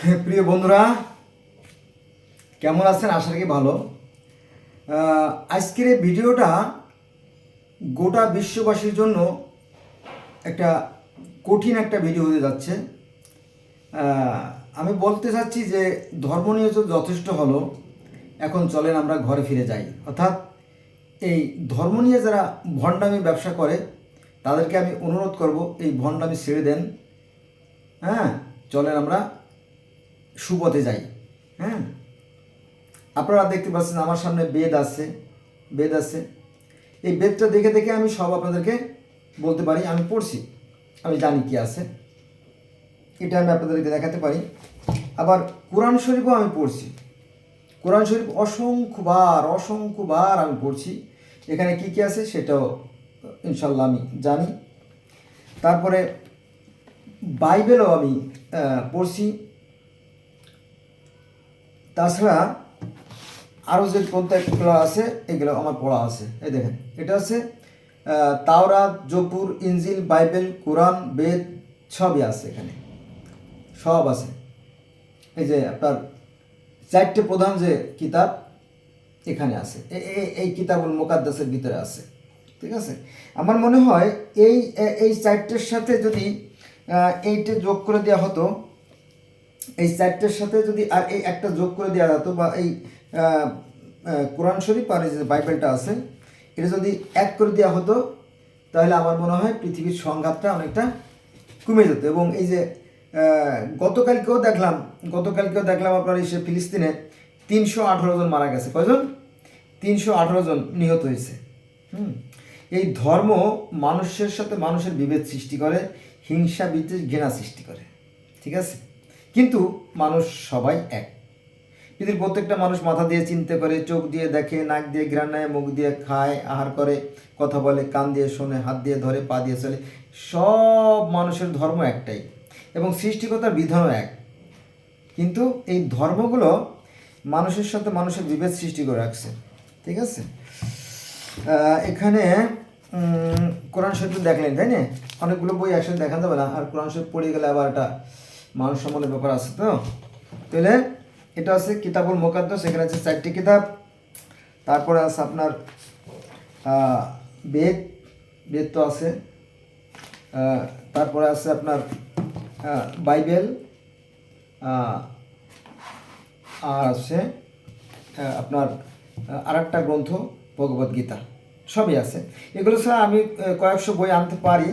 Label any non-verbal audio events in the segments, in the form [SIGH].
[LAUGHS] প্রিয় বন্ধুরা, কেমন আছেন? আশা রাখি ভালো। আজকের এই ভিডিওটা গোটা বিশ্ববাসীর জন্য একটা কঠিন একটা ভিডিও হতে যাচ্ছে। আমি বলতে চাচ্ছি যে ধর্ম নিয়ে তো যথেষ্ট হলো, এখন চলেন আমরা ঘরে ফিরে যাই। অর্থাৎ এই ধর্ম নিয়ে যারা ভণ্ডামি ব্যবসা করে, তাদেরকে আমি অনুরোধ করব, এই ভণ্ডামি ছেড়ে দেন। হ্যাঁ চলেন আমরা সুপথে যাই হ্যাঁ? আপনারা দেখতে পাচ্ছেন আমার সামনে বেদ আছে বেদ আছে। এই বেদটা দেখে দেখে আমি সব আপনাদেরকে বলতে পারি, আমি পড়ছি, আমি জানি কি আছে। এটা আমি আপনাদেরকে দেখাতে পারি। আবার কোরআন শরীফও আমি পড়ছি। কোরআন শরীফ অসংখ্যবার অসংখ্যবার আমি পড়ছি। এখানে কি কি আছে সেটাও ইনশাল্লাহ আমি জানি। তারপরে বাইবেলও আমি পড়ছি। তাছাড়া আরও যে গ্রন্থগুলো আছে এগুলো আমার পড়া আছে। এই দেখেন এটা আছে আহ, তাওরাত জপুর ইনজিল বাইবেল কোরআন বেদ সবই আছে এখানে। সব আছে। এই যে আপনার চারটে প্রধান যে কিতাব এখানে আছে। এই কিতাবুল মোকাদ্দাসের ভিতরে আছে। ঠিক আছে? আমার মনে হয় এই এই চারটের সাথে যদি এইটা যোগ করে দেওয়া হতো এই চারটের সাথে যদি আর এই একটা যোগ করে দেওয়া হতো বা এই কোরআন শরীফ আর এই যে বাইবেলটা আছে, এটা যদি এক করে দেওয়া হতো, তাহলে আমার মনে হয় পৃথিবীর সংঘাতটা অনেকটা কমে যেত। এবং এই যে গতকালকেও দেখলাম গতকালকেও দেখলাম আপনার এই ফিলিস্তিনে তিনশো আঠারো জন মারা গেছে। কয়জন? তিনশো আঠারো জন নিহত হয়েছে। হুম? এই ধর্ম মানুষের সাথে মানুষের বিভেদ সৃষ্টি করে, হিংসা, বিদ্বেষ, ঘৃণা সৃষ্টি করে। ঠিক আছে? কিন্তু মানুষ সবাই এক। পৃথিবীর প্রত্যেকটা মানুষ মাথা দিয়ে চিনতে করে, চোখ দিয়ে দেখে, নাক দিয়ে ঘ্রাণ নেয় মুখ দিয়ে খায়, আহার করে, কথা বলে, কান দিয়ে শোনে, হাত দিয়ে ধরে, পা দিয়ে চলে। সব মানুষের ধর্ম একটাই এবং সৃষ্টিকতার বিধানও এক। কিন্তু এই ধর্মগুলো মানুষের সাথে মানুষের বিভেদ সৃষ্টি করে রাখছে। ঠিক আছে? এখানে কোরআন শরীফ দেখলেন, তাই না? অনেকগুলো বই একসাথে দেখা যাবে না আর কোরআন শরীফ পড়ে গেলে আবার একটা মানুষ সম্বন্ধের ব্যাপার আছে তো? তাহলে এটা আছে কিতাবুল মোকাদ্দাস, এখানে আছে চারটি কিতাব। তারপরে আছে আপনার বেদ বেদ তো আছে। তারপরে আছে আপনার বাইবেল আর আছে আপনার আর একটা গ্রন্থ ভগবদ গীতা। সবই আছে। এগুলো ছাড়া আমি কয়েকশো বই আনতে পারি।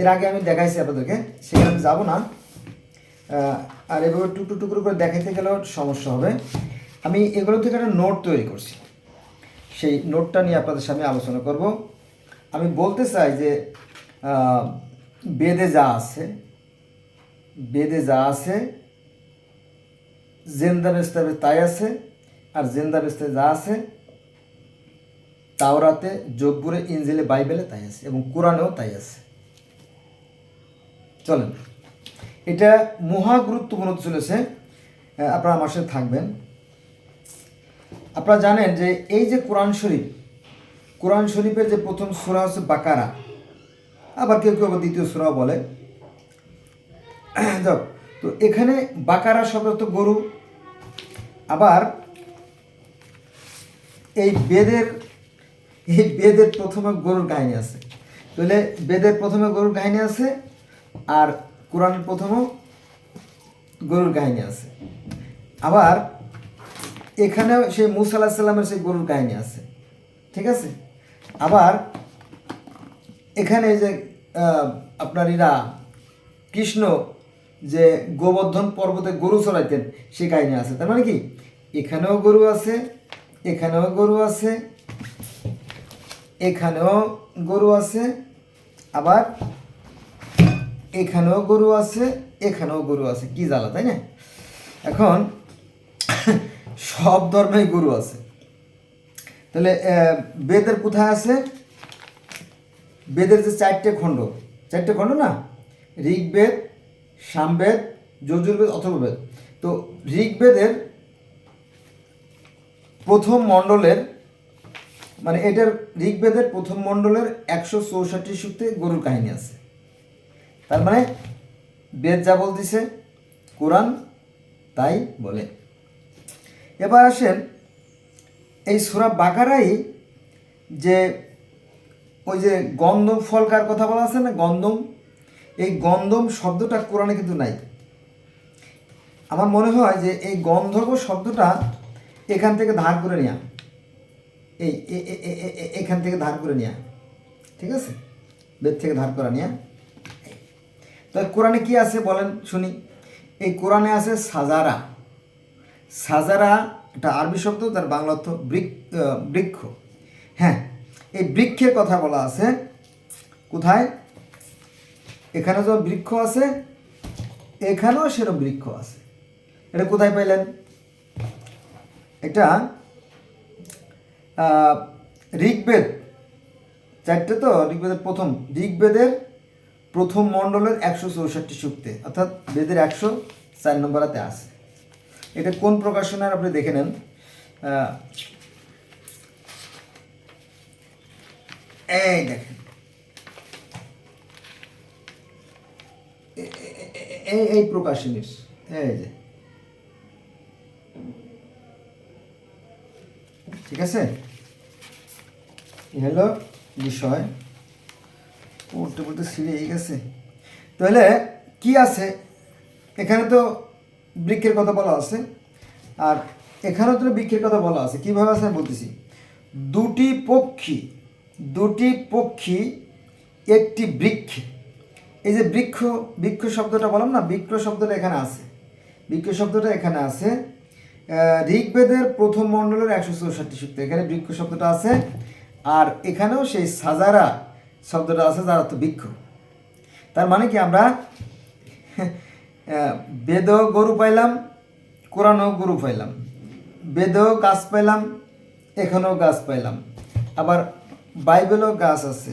এর আগে আমি দেখাইছি আপনাদেরকে, সেখানে আমি যাব না। আর এভাবে টুকরো টুকরো করে দেখাইতে গেলেও সমস্যা হবে। আমি এগুলো থেকে একটা নোট তৈরি করছি। সেই নোটটা নিয়ে আপনাদের সামনে আলোচনা করব। আমি বলতে চাই যে বেদে যা আছে, বেদে যা আছে জেন্দা বেস্তাবে তাই আছে, আর জেন্দা বেস্তে যা আছে, তাওরাতে যোগপুরে ইঞ্জিলে বাইবেলে তাই আছে এবং কোরআনেও তাই আছে। চলেন। এটা মহা গুরুত্বপূর্ণ চলেছে আপনারা আমার সাথে থাকবেন। আপনারা জানেন যে এই যে কোরআন শরীফ, কোরআন শরীফের যে প্রথম সুরা হচ্ছে বাকারা, আবার কেউ কেউ আবার দ্বিতীয় সুরা বলে। তো এখানে বাকারা শব্দ গরু, আবার এই বেদের এই বেদের প্রথমে গরুর কাহিনী আছে। তাহলে বেদের প্রথমে গরুর কাহিনী আছে, আর কোরআনের প্রথমেও গরুর কাহিনী আছে। আবার এখানেও সেই মুসা আলাহ সাল্লামের সেই গরুর কাহিনী আছে। ঠিক আছে? আবার এখানে যে আপনার ইরা কৃষ্ণ যে গোবর্ধন পর্বতে গরু চড়াইতেন সে কাহিনী আছে। তার মানে কি? এখানেও গরু আছে, এখানেও গরু আছে, এখানেও গরু আছে, আবার এখানেও গরু আছে, এখানেও গরু আছে। কি জ্বালা, তাই না? এখন [LAUGHS] সব ধর্মেই গরু আছে। তাহলে বেদের কোথায় আছে? বেদের যে চারটে খণ্ড। চারটে খণ্ড না? ঋগ্বেদ, সামবেদ, যজুর্বেদ, অথর্ববেদ। তো ঋগ্বেদের প্রথম মণ্ডলের মানে এটার ঋগ্বেদের প্রথম মণ্ডলের একশো চৌষট্টি সূক্তে গরুর কাহিনী আছে। তার মানে বেদ যা বলতেছে, কোরআন তাই বলে। এবার আসেন, এই সুরা বাকারাই যে ওই যে গন্ধম ফলকার কথা বলা আছে না, গন্ধম? এই গন্ধম শব্দটা কোরআনে কিন্তু নাই। আমার মনে হয় যে এই গন্ধর্ব শব্দটা এখান থেকে ধার করে নেওয়া এই এখান থেকে ধার করে নেওয়া ঠিক আছে? বেদ থেকে ধার করা নেওয়া তো কোরআনে কি আছে বলেন, শুনি। এই কোরআনে আছে সাজারা। সাজারা এটা আরবি শব্দ, তার বাংলা অর্থ বৃক- বৃক্ষ। হ্যাঁ এই বৃক্ষের কথা বলা আছে। কোথায়? এখানে যেমন বৃক্ষ আছে, এখানেও সেরকম বৃক্ষ আছে। এটা কোথায় পাইলেন? এটা ঋগ্বেদ। চারটে তো, ঋগ্বেদের প্রথম। ঋগ্বেদের প্রথম মণ্ডলের একশো চৌষট্টি সূক্তে, অর্থাৎ বেদের একশো চার নম্বরাতে আছে। এটা কোন প্রকাশনার আপনি দেখে নেন? এই দেখেন। এই এই প্রকাশনীর, এই যে। ঠিক আছে? এই হলো বিষয়। পড়তে পড়তে ছিঁড়ে গেছে। তাহলে কি আছে? এখানে তো বৃক্ষের কথা বলা আছে। আর এখানেও তো বৃক্ষের কথা বলা আছে। কীভাবে আছে আমি বলতেছি। দুটি পক্ষী দুটি পক্ষী, একটি বৃক্ষ। এই যে বৃক্ষ বৃক্ষ শব্দটা বললাম না, বৃক্ষ শব্দটা এখানে আছে। বৃক্ষ শব্দটা এখানে আছে। ঋগ্বেদের প্রথম মণ্ডলের একশো চৌষট্টি সূক্ত এখানে বৃক্ষ শব্দটা আছে। আর এখানেও সেই সাজারা শব্দটা আছে যার অর্থ বৃক্ষ তার মানে কি আমরা বেদও গরু পাইলাম, কোরআনও গরু পাইলাম। বেদও গাছ পাইলাম, এখানেও গাছ পাইলাম। আবার বাইবেলও গাছ আছে।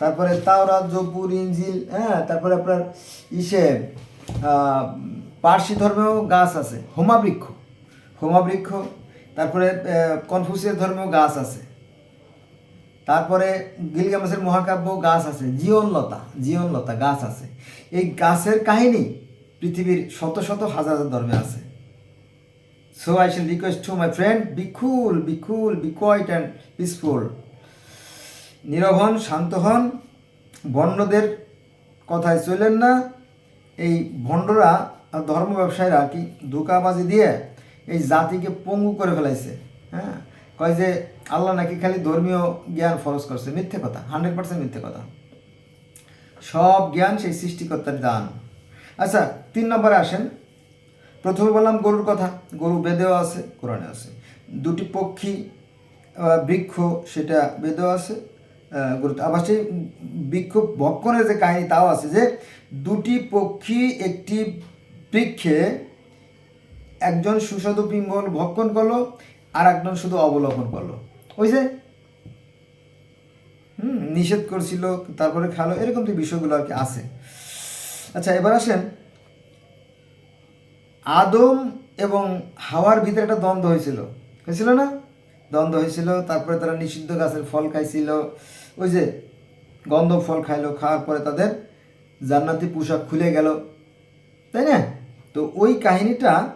তারপরে তাওরা জপুর ইঞ্জিল হ্যাঁ তারপরে আপনার ইসে পার্সি ধর্মেও গাছ আছে হোমাবৃক্ষ হোমাবৃক্ষ তারপরে কনফুসিয়াস ধর্মেও গাছ আছে। তারপরে গিলগামেসের মহাকাব্য গাছ আছে, জীবনলতা জীবনলতা গাছ আছে। এই গাছের কাহিনী পৃথিবীর শত শত হাজার হাজার ধর্মে আছে। So I shall request to my friend be cool be and peaceful নীরব হন, শান্ত হন। ভণ্ডদের কথায় চলেন না। এই ভণ্ডরা ধর্ম ব্যবসায়ীরা কি ধোকাবাজি দিয়ে এই জাতিকে পঙ্গু করে ফেলাইছে? হ্যাঁ? কয় যে আল্লাহ নাকি খালি ধর্মীয় জ্ঞান ফরজ করছে, মিথ্যে কথা হান্ড্রেড পার্সেন্ট মিথ্যে কথা। সব জ্ঞান সেই সৃষ্টিকর্তার দান। আচ্ছা তিন নম্বরে আসেন। প্রথমে বললাম গরুর কথা, গরু বেদেও আছে কোরআনে আছে। দুটি পক্ষী বৃক্ষ, সেটা বেদেও আছে গরু আবার সেই বৃক্ষ ভক্ষণের যে কাহিনী তাও আছে যে, দুটি পক্ষী একটি বৃক্ষে একজন সুস্বাদু পিম্বল ভক্ষণ করল আর একজন শুধু অবলোকন করল। ওই যে, হুম, নিষেধ করছিল, তারপরে খালো, এরকম যে বিষয়গুলো আর কি আছে। আচ্ছা এবার আসেন। আদম এবং হাওয়ার ভিতরে একটা দ্বন্দ্ব হয়েছিল। হয়েছিল না? দ্বন্দ্ব হয়েছিল, তারপরে তারা নিষিদ্ধ গাছের ফল খাইছিল। ওই যে গন্ধ ফল খাইলো, খাওয়ার পরে তাদের জান্নাতি পোশাক খুলে গেল। তাই না? তো ওই কাহিনীটা,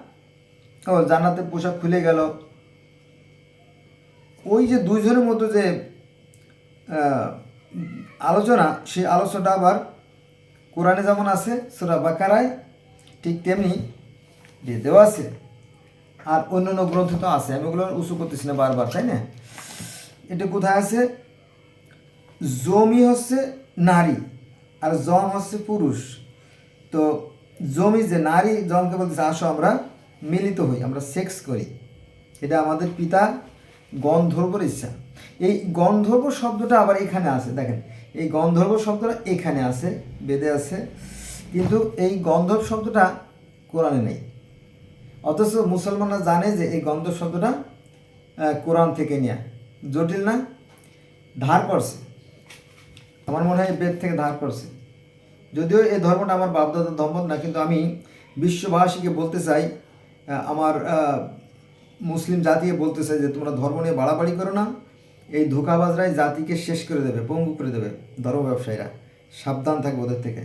ও জান্নাতের পোশাক খুলে গেল। ওই যে দুইজনের মতো যে আলোচনা, সেই আলোচনাটা আবার কোরআনে যেমন আছে, সুরা বাকারায় ঠিক তেমনি বেদেও আছে। আর অন্যান্য গ্রন্থ তো আছে, আমি ওগুলো উঁচু করতেছি না বারবার, তাই না? এটা কোথায় আছে? জমি হচ্ছে নারী, আর জম হচ্ছে পুরুষ। তো জমি যে নারী জমকে বলতেছে, আসো আমরা মিলিত হই, আমরা সেক্স করি। এটা আমাদের পিতা গন্ধর্বর ইচ্ছা। এই গন্ধর্ব শব্দটা আবার এখানে আছে, দেখেন। এই গন্ধর্ব শব্দটা এখানে আছে, বেদে আছে, কিন্তু এই গন্ধর্ব শব্দটা কোরআনে নেই। অথচ মুসলমানরা জানে যে এই গন্ধ শব্দটা কোরআন থেকে নেয়া। জটিল না? ধার করছে। আমার মনে হয় বেদ থেকে ধার করছে। যদিও এই ধর্মটা আমার বাপদাদার ধর্ম না, কিন্তু আমি বিশ্ববাসীকে বলতে চাই আমার মুসলিম জাতিকে বলতে চাই যে, তোমরা ধর্ম নিয়ে বাড়াবাড়ি করো না। এই ধোকাবাজরাই জাতিকে শেষ করে দেবে, পঙ্গু করে দেবে, ধর্ম ব্যবসায়ীরা। সাবধান থাকবে ওদের থেকে।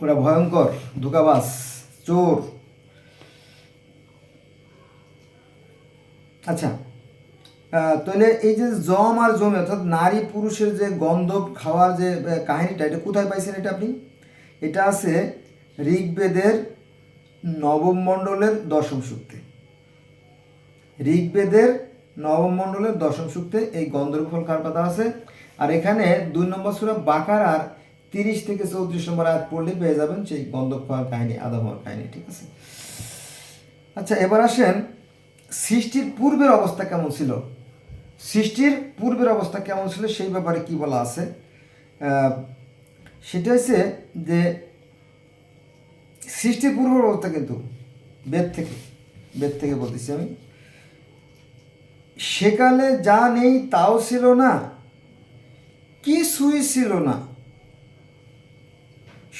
ওরা ভয়ঙ্কর, ধোকাবাজ, চোর। আচ্ছা তাহলে এই যে জম আর জমে, অর্থাৎ নারী পুরুষের যে গন্ধ খাওয়ার যে কাহিনীটা, এটা কোথায় পাইছেন এটা আপনি? এটা আছে ঋগ্বেদের নবম মণ্ডলের দশম সূক্তে। ঋগ্বেদের নবম মণ্ডলের দশম সূক্তে এই গন্ধর্ব ফল খাওয়ার কথা আছে। আর এখানে দুই নম্বর সুরা বাকার আর তিরিশ থেকে চৌত্রিশ নম্বর আয়াত পড়লে পেয়ে যাবেন সেই খাওয়ার কাহিনী, আদম হওয়ার কাহিনী, ঠিক আছে? আচ্ছা এবার আসেন, সৃষ্টির পূর্বের অবস্থা কেমন ছিল? সৃষ্টির পূর্বের অবস্থা কেমন ছিল সেই ব্যাপারে কি বলা আছে? সেটা হচ্ছে যে সৃষ্টির পূর্বের অবস্থা কিন্তু, বেদ থেকে বেদ থেকে বলতেছি আমি। সেকালে যা নেই তাও ছিল না, কিছুই ছিল না।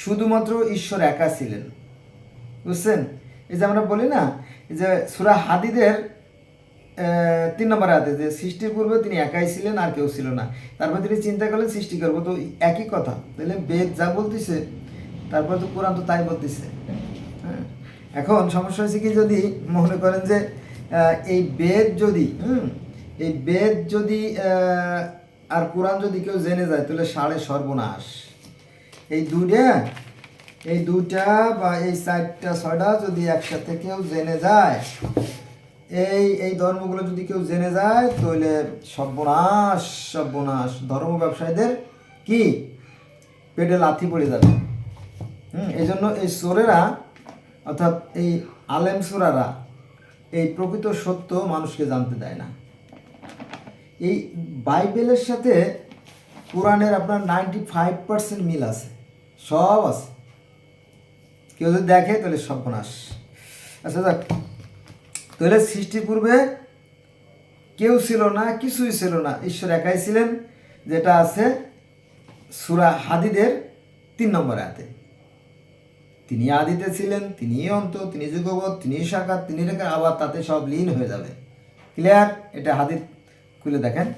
শুধুমাত্র ঈশ্বর একা ছিলেন। বুঝছেন? এই যে আমরা বলি না যে সুরা হাদিদের তিন নম্বর হাতে যে সৃষ্টির পূর্বে তিনি একাই ছিলেন আর কেউ ছিল না। তারপর তিনি চিন্তা করলেন সৃষ্টি করব, তো একই কথা। তাহলে বেদ যা বলতেছে তারপর তো কোরআন তো তাই বলতেছে। হ্যাঁ। এখন সমস্যা হয়েছে কি, যদি মনে করেন যে এই বেদ যদি, হুম, এই বেদ যদি আর কোরআন যদি কেউ জেনে যায়, তাহলে সাড়ে সর্বনাশ। এই দুটা এই দুটা বা এই চারটা, ছয়টা যদি একসাথে কেউ জেনে যায়, এই এই ধর্মগুলো যদি কেউ জেনে যায়, তাহলে সর্বনাশ সর্বনাশ। ধর্ম ব্যবসায়ীদের কি? পেটে লাথি পড়ে যাবে। হুম এই জন্য এই সোরেরা, অর্থাৎ এই আলেম সুরারা, এই প্রকৃত সত্য মানুষকে জানতে দেয় না। এই বাইবেলের সাথে কোরআনের আপনার নাইনটি ফাইভ পার্সেন্ট মিল আছে, সব আছে। কেউ যদি দেখে, তাহলে সর্বনাশ। আচ্ছা দেখ তাহলে সৃষ্টির পূর্বে কেউ ছিল না, কিছুই ছিল না। ঈশ্বর একাই ছিলেন, যেটা আছে সুরা হাদিদের তিন নম্বর আয়াতে। তিনি আদিতে ছিলেন, তিনি অন্ত, তিনি যুগবৎ, তিনি সাকাত, তিনি রেখে, আবার তাতে সব লীন হয়ে যাবে। ক্লিয়ার এটা হাদিদ খুলে দেখেন।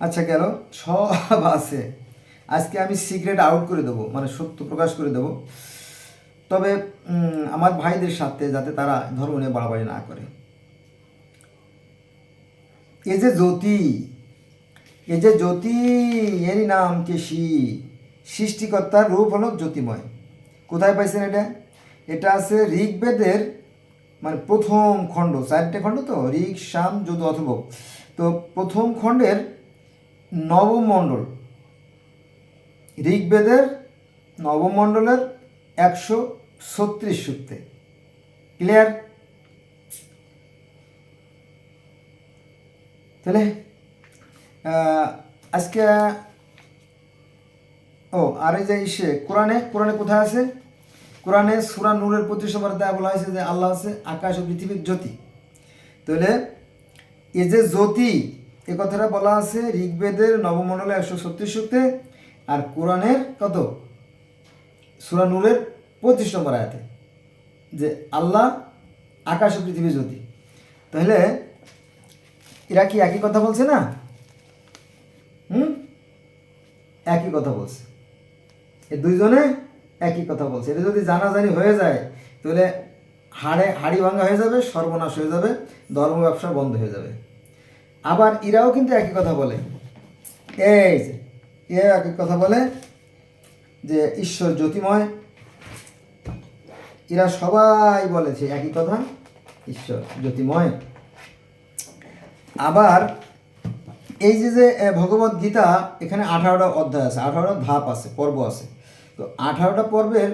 আচ্ছা গেল, সব আছে। আজকে আমি সিক্রেট আউট করে দেবো মানে সত্য প্রকাশ করে দেবো। তবে আমার ভাইদের সাথে যাতে তারা ধর্ম নিয়ে বাড়াবাড়ি না করে। এ যে জ্যোতি, এ যে জ্যোতি, এরই নাম কেশি সৃষ্টিকর্তার রূপ হলো জ্যোতিময়। কোথায় পাইছেন এটা? এটা আছে ঋগ্বেদের মানে প্রথম খণ্ড, চারটে খণ্ড তো? ঋগ, শাম, যদু অথব তো প্রথম খণ্ডের নবম মণ্ডল ঋগ্বেদের নবম মণ্ডলের একশো ছত্রিশ সূত্রে। ক্লিয়ার তাহলে আজকে ও, আর এই যে ইসে, কোরআনে কোরআনে কোথায় আছে? কোরআনে সুরা নূরের পঁচিশ নম্বর দেয়া বলা হয়েছে যে আল্লাহ আছে আকাশ ও পৃথিবীর জ্যোতি। তাহলে এ যে জ্যোতি, এ কথাটা বলা আছে ঋগ্বেদের নবমণ্ডলে একশো ছত্রিশ সূক্তে আর কোরআনের কত? সুরা নূরের পঁচিশ নম্বর আয়াতে, যে আল্লাহ আকাশ ও পৃথিবী জ্যোতি। তাহলে এরা কি একই কথা বলছে না? হুম? একই কথা বলছে। এই দুইজনে একই কথা বলছে। এটা যদি জানাজানি হয়ে যায় তাহলে হাড়ে হাড়ি ভাঙা হয়ে যাবে সর্বনাশ হয়ে যাবে ধর্ম ব্যবসা বন্ধ হয়ে যাবে। আবার এরাও কিন্তু একই কথা বলে। এই যে এ একই কথা বলে যে ঈশ্বর জ্যোতিময়। এরা সবাই বলেছে একই কথা ঈশ্বর জ্যোতিময়। আবার এই যে যে এ, ভগবত গীতা এখানে আঠারোটা অধ্যায় আছে আঠারোটা ধাপ আছে পর্ব আছে। তো আঠারোটা পর্বের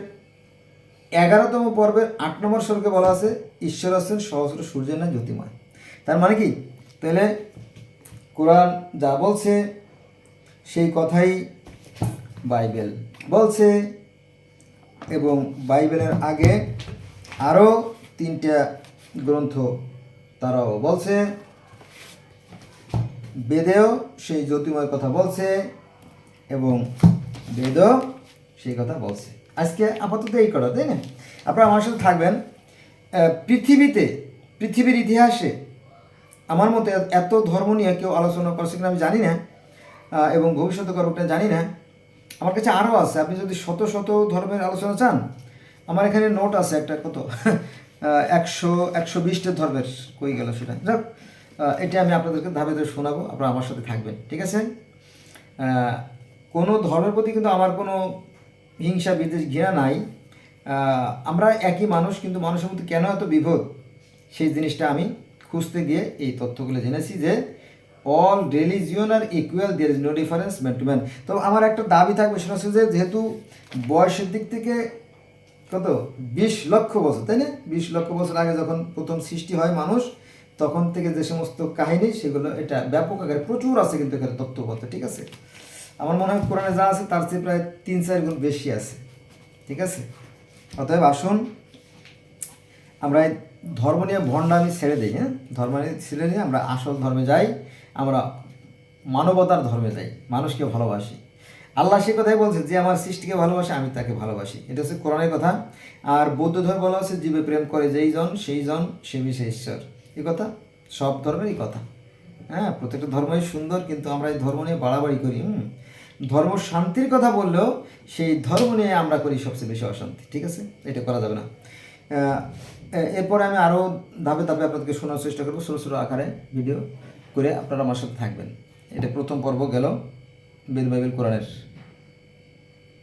এগারোতম পর্বের আট নম্বর শ্লোকে বলা আছে, ঈশ্বর আছেন সহস্র সূর্যের ন্যায় জ্যোতিময় তার মানে কি? তাহলে কোরআন যা বলছে, সেই কথাই বাইবেল বলছে এবং বাইবেলের আগে আরও তিনটা গ্রন্থ তারাও বলছে। বেদেও সেই জ্যোতিময় কথা বলছে এবং বেদও সেই কথা বলছে। আজকে আপাতত এই করা তাই না? আপনারা আমার সাথে থাকবেন। পৃথিবীতে, পৃথিবীর ইতিহাসে আমার মতে এত ধর্ম নিয়ে কেউ আলোচনা করছে কিনা আমি জানি না এবং ভবিষ্যতে করব কিনা জানি না। আমার কাছে আরও আছে। আপনি যদি শত শত ধর্মের আলোচনা চান, আমার এখানে নোট আছে একটা কত? [LAUGHS] একশো একশো বিশটা ধর্মের কই গেল সেটা? যাক এটা আমি আপনাদেরকে ধাপে ধাপে শোনাবো। আপনারা আমার সাথে থাকবেন, ঠিক আছে? কোনো ধর্মের প্রতি কিন্তু আমার কোনো হিংসা, বিদ্বেষ, ঘৃণা নাই। আমরা একই মানুষ, কিন্তু মানুষের মধ্যে কেন এত বিভেদ সেই জিনিসটা আমি খুঁজতে গিয়ে এই তথ্যগুলো জেনেছি যে all religion are equal there is no difference man to man তো আমার একটা দাবি থাকবে সেটা হচ্ছে যে যেহেতু বয়সের দিক থেকে কত? বিশ লক্ষ বছর, তাই না? বিশ লক্ষ বছর আগে যখন প্রথম সৃষ্টি হয় মানুষ, তখন থেকে যে সমস্ত কাহিনী, সেগুলো এটা ব্যাপক আকারে প্রচুর আছে কিন্তু এখানে তথ্যপত্র, ঠিক আছে? আমার মনে হয় কোরআনে যা আছে তার চেয়ে প্রায় তিন চার গুণ বেশি আছে। ঠিক আছে? অতএব আসুন, আমরা ধর্ম নিয়ে ভণ্ডামি ছেড়ে দিই হ্যাঁ? ধর্ম ছেড়ে নিয়ে আমরা আসল ধর্মে যাই, আমরা মানবতার ধর্মে যাই, মানুষকে ভালোবাসি। আল্লাহ সে কথাই বলছে, যে আমার সৃষ্টিকে ভালোবাসে, আমি তাকে ভালোবাসি। এটা হচ্ছে কোরআনের কথা। আর বৌদ্ধ ধর্ম বলা হচ্ছে, জীবে প্রেম করে যেই জন, সেই জন, সে বিষয়ে ঈশ্বর। এ কথা? সব ধর্মেরই কথা। হ্যাঁ প্রত্যেকটা ধর্মই সুন্দর, কিন্তু আমরা এই ধর্ম নিয়ে বাড়াবাড়ি করি, হুম? ধর্ম শান্তির কথা বললেও সেই ধর্ম নিয়ে আমরা করি সবচেয়ে বেশি অশান্তি, ঠিক আছে? এটা করা যাবে না। এরপরে আমি আরও ধাপে ধাপে আপনাদেরকে শোনার চেষ্টা করব ছোটো ছোটো আকারে ভিডিও করে আপনারা আমার সাথে থাকবেন। এটা প্রথম পর্ব গেল বেদ বাইবেল কোরআনের